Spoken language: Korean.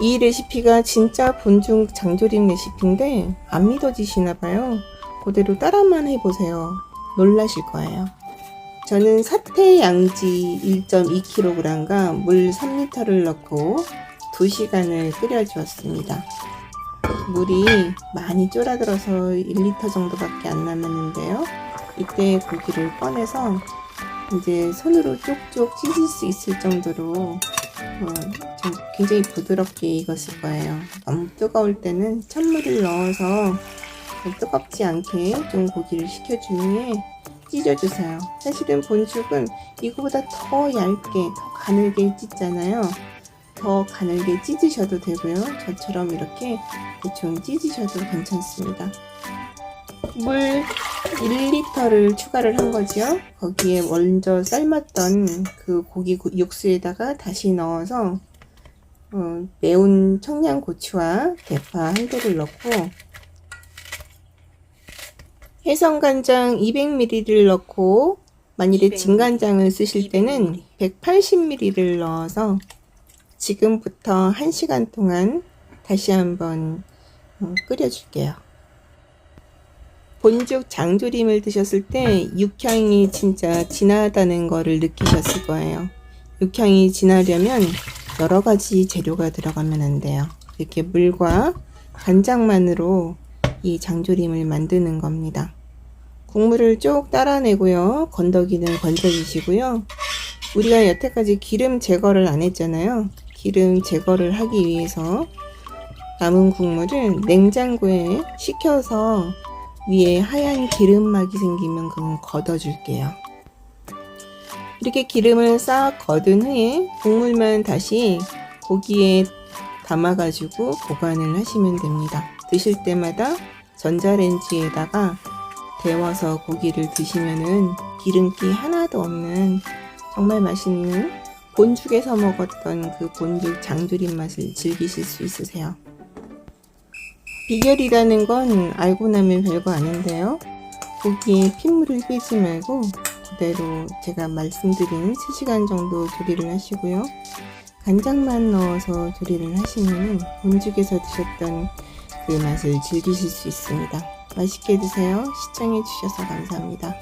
이 레시피가 진짜 본중 장조림 레시피인데 안 믿어지시나 봐요. 그대로 따라만 해보세요. 놀라실 거예요. 저는 사태 양지 1.2kg과 물 3리터를 넣고 2시간을 끓여주었습니다. 물이 많이 쫄아들어서 1리터 정도밖에 안 남았는데요. 이때 고기를 꺼내서 이제 손으로 쪽쪽 찢을 수 있을 정도로 어, 좀 굉장히 부드럽게 익었을 거예요. 너무 뜨거울 때는 찬물을 넣어서 뜨겁지 않게 좀 고기를 식혀준 후에 찢어주세요. 사실은 본죽은 이거보다 더 얇게, 더 가늘게 찢잖아요. 더 가늘게 찢으셔도 되고요. 저처럼 이렇게 대충 찢으셔도 괜찮습니다. 물 1리터를 추가를 한 거죠. 거기에 먼저 삶았던 그 고기 구- 육수에다가 다시 넣어서 어, 매운 청양고추와 대파 한 개를 넣고 해성간장 200ml를 넣고 만일에 200ml, 진간장을 쓰실 때는 200ml. 180ml를 넣어서 지금부터 1시간 동안 다시 한번 어, 끓여줄게요. 본죽 장조림을 드셨을 때 육향이 진짜 진하다는 거를 느끼셨을 거예요. 육향이 진하려면 여러 가지 재료가 들어가면 안 돼요. 이렇게 물과 간장만으로 이 장조림을 만드는 겁니다. 국물을 쭉 따라내고요. 건더기는 건져주시고요. 우리가 여태까지 기름 제거를 안 했잖아요. 기름 제거를 하기 위해서 남은 국물을 냉장고에 식혀서 위에 하얀 기름막이 생기면 그건 걷어줄게요. 이렇게 기름을 싹 거둔 후에 국물만 다시 고기에 담아가지고 보관을 하시면 됩니다. 드실 때마다 전자레인지에다가 데워서 고기를 드시면은 기름기 하나도 없는 정말 맛있는 본죽에서 먹었던 그 본죽 장조림 맛을 즐기실 수 있으세요. 비결이라는 건 알고 나면 별거 아닌데요. 고기에 핏물을 빼지 말고 그대로 제가 말씀드린 3시간 정도 조리를 하시고요. 간장만 넣어서 조리를 하시면 본죽에서 드셨던 그 맛을 즐기실 수 있습니다. 맛있게 드세요. 시청해주셔서 감사합니다.